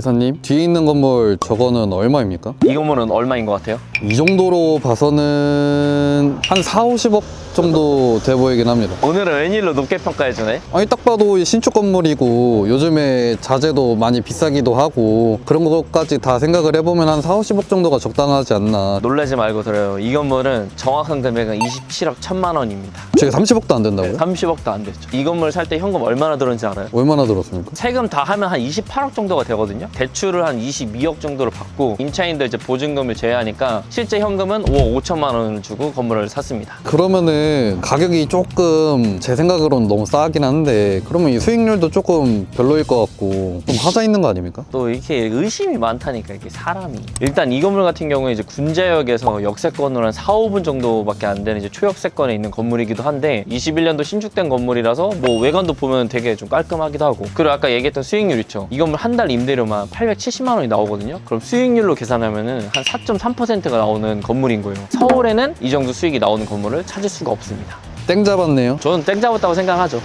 기사님 뒤에 있는 건물 저거는 얼마입니까? 이 건물은 얼마인 것 같아요? 이 정도로 봐서는 한 4, 50억 정도 돼 보이긴 합니다 오늘은 웬일로 높게 평가해주네? 아니 딱 봐도 이 신축 건물이고 요즘에 자재도 많이 비싸기도 하고 그런 것까지 다 생각을 해보면 한 4, 50억 정도가 적당하지 않나 놀라지 말고 들어요. 이 건물은 정확한 금액은 27억 1천만 원입니다. 제가 30억도 안 된다고요? 30억도 안 됐죠. 이 건물 살 때 현금 얼마나 들었는지 알아요? 얼마나 들었습니까? 세금 다 하면 한 28억 정도가 되거든요. 대출을 한 22억 정도를 받고 임차인들 이제 보증금을 제외하니까 실제 현금은 5억 5천만 원을 주고 건물을 샀습니다. 그러면은 가격이 조금 제 생각으로는 너무 싸긴 한데 그러면 이 수익률도 조금 별로일 것 같고 좀 하자 있는 거 아닙니까? 또 이렇게 의심이 많다니까 이게 사람이 일단 이 건물 같은 경우에 이제 군자역에서 역세권으로 한 4, 5분 정도밖에 안 되는 이제 초역세권에 있는 건물이기도 한데 21년도 신축된 건물이라서 뭐 외관도 보면 되게 좀 깔끔하기도 하고 그리고 아까 얘기했던 수익률 있죠 이 건물 한 달 임대료만 870만 원이 나오거든요 그럼 수익률로 계산하면은 한 4.3%가 나오는 건물인 거예요. 서울에는 이 정도 수익이 나오는 건물을 찾을 수가 없습니다. 땡 잡았네요. 저는 땡 잡았다고 생각하죠